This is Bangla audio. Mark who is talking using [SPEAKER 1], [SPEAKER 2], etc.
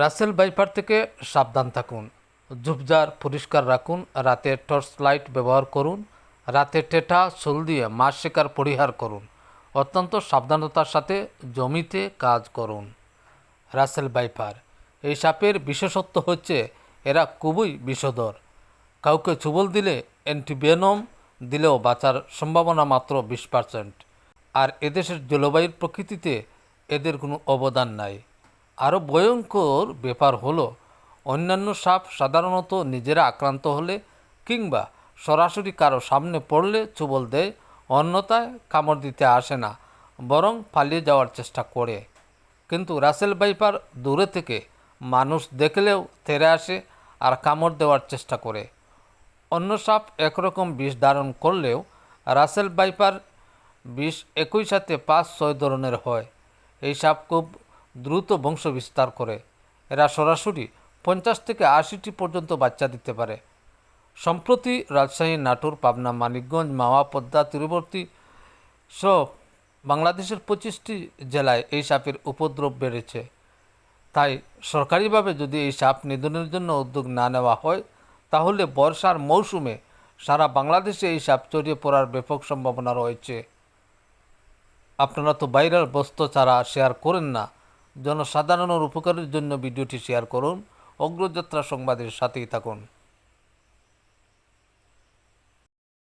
[SPEAKER 1] রাসেল বাইপার থেকে সাবধান থাকুন। ঝুপঝাড় পরিষ্কার রাখুন, রাতে টর্চ লাইট ব্যবহার করুন, রাতে টেটা সোল দিয়ে মাছ শিকার পরিহার করুন, অত্যন্ত সাবধানতার সাথে জমিতে কাজ করুন। রাসেল বাইপার, এই সাপের বিশেষত্ব হচ্ছে এরা খুবই বিষধর। কাউকে চুবল দিলে অ্যান্টিভেনম দিলেও বাঁচার সম্ভাবনা মাত্র বিশ পার্সেন্ট আর এদেশের জলবায়ুর প্রকৃতিতে এদের কোনো অবদান নাই। আরও ভয়ঙ্কর ব্যাপার হলো, অন্যান্য সাপ সাধারণত নিজেরা আক্রান্ত হলে কিংবা সরাসরি কারও সামনে পড়লে চুবল দেয়, অন্যথায় কামড় দিতে আসে না, বরং পালিয়ে যাওয়ার চেষ্টা করে। কিন্তু রাসেল বাইপার দূরে থেকে মানুষ দেখলেও তেরে আসে আর কামড় দেওয়ার চেষ্টা করে। অন্য সাপ একরকম বিষ ধারণ করলেও রাসেল বাইপার বিষ একই সাথে পাঁচ ছয় ধরনের হয়। এই সাপ খুব দ্রুত বংশ বিস্তার করে। এরা সরাসরি পঞ্চাশ থেকে আশিটি পর্যন্ত বাচ্চা দিতে পারে। সম্প্রতি রাজশাহী, নাটোর, পাবনা, মানিকগঞ্জ, মাওয়া, পদ্মা, তীরবর্তী সহ বাংলাদেশের পঁচিশটি জেলায় এই সাপের উপদ্রব বেড়েছে। তাই সরকারিভাবে যদি এই সাপ নিধনের জন্য উদ্যোগ না নেওয়া হয়, তাহলে বর্ষার মৌসুমে সারা বাংলাদেশে এই সাপ ছড়িয়ে পড়ার ব্যাপক সম্ভাবনা রয়েছে। আপনারা তো ভাইরাল বস্তু ছাড়া শেয়ার করেন না। জনসাধারণের উপকারের জন্য ভিডিওটি শেয়ার করুন। অগ্রযাত্রা সংবাদের সাথেই থাকুন।